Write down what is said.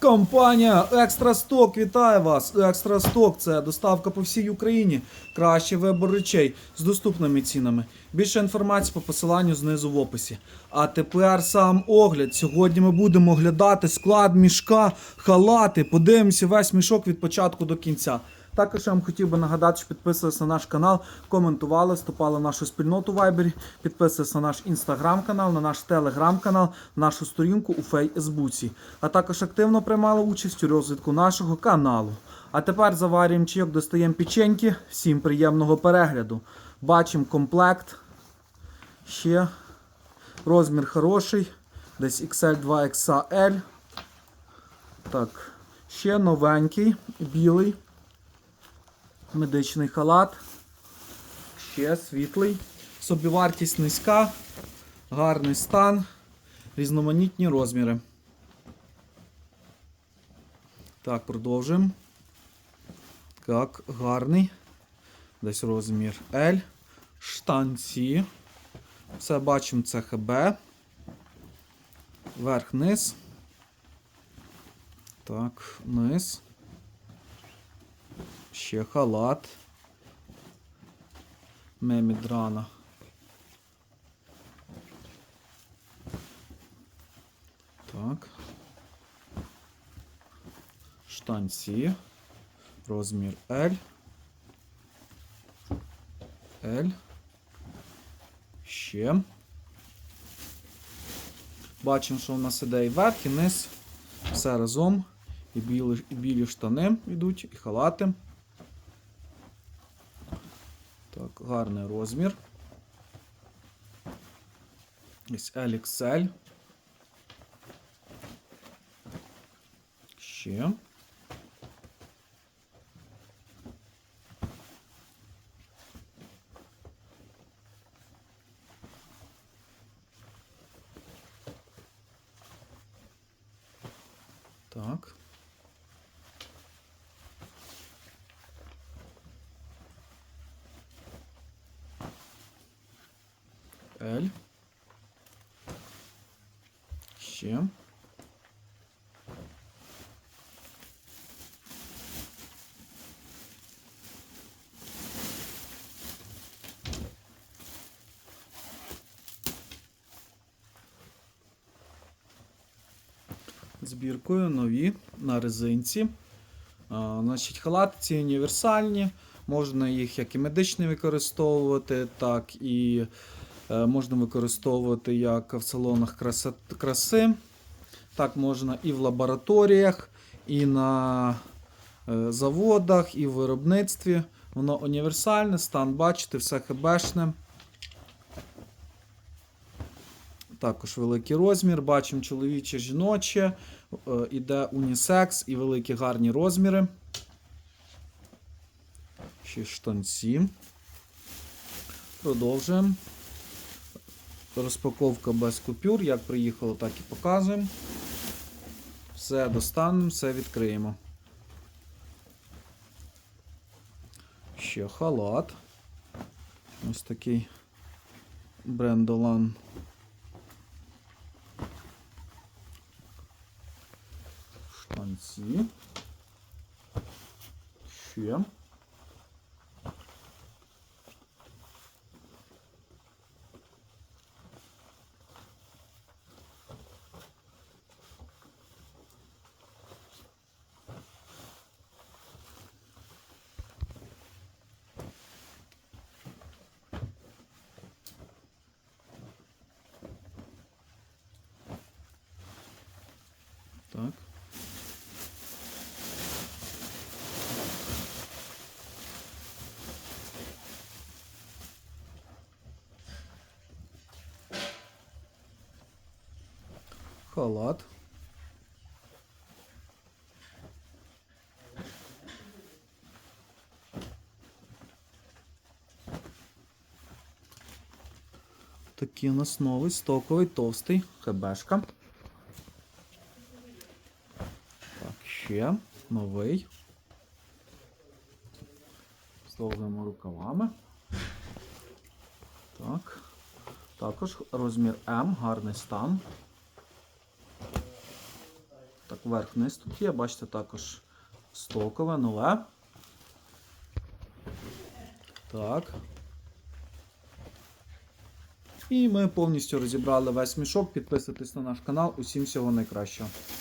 Компанія Екстра Сток вітає вас! Екстра Сток це доставка по всій Україні. Кращий вибор речей з доступними цінами. Більше інформації по посиланню знизу в описі. А тепер сам огляд. Сьогодні ми будемо оглядати склад мішка, халати. Подивимося весь мішок від початку до кінця. Також я вам хотів би нагадати, що підписувалися на наш канал, коментували, вступали в нашу спільноту в Вайбері, підписувалися на наш інстаграм-канал, на наш телеграм-канал, нашу сторінку у Фейсбуці. А також активно приймали участь у розвитку нашого каналу. А тепер заварюємо чайок, достаємо печеньки. Всім приємного перегляду. Бачимо комплект. Ще розмір хороший. Десь XL 2XL. Так, ще новенький, білий медичний халат. Ще світлий. Собівартість низька, гарний стан, різноманітні розміри. Так, продовжуємо. Так, гарний. Десь розмір L. Штанці. Все бачимо це ХБ. Верх-низ. Так, низ. Ще халат. Мемідрана. Так. Штанці. Розмір L. L. Ще. Бачимо, що у нас іде і верх, і низ. Все разом. І білі, і білі штани йдуть, і халати. Так, гарний розмір. Ось LXL. Ще. Так. L. Ще. Збіркою нові на резинці. А, значить, халати ці універсальні. Можна їх як і медичні використовувати, так і можна використовувати як в салонах краси, краси. Так можна і в лабораторіях, і на е, заводах, і в виробництві. Воно універсальне, стан бачите, все хебешне. Також великий розмір. Бачимо чоловіче, жіноче, е, іде унісекс і великі гарні розміри. Ще штанці. Продовжуємо. Розпаковка без купюр. Як приїхало, так і показуємо. Все достанемо, все відкриємо. Ще халат. Ось такий брендолан. Штанці. Ще. Так. Халат. Такий у нас новий стоковий товстий хебешка. Так, ще новий. З рукавами. Так. Також розмір М, гарний стан. Так, верх-вниз тут є, бачите, також стокове, нове. Так. І ми повністю розібрали весь мішок. Підписуйтесь на наш канал. Усім всього найкращого.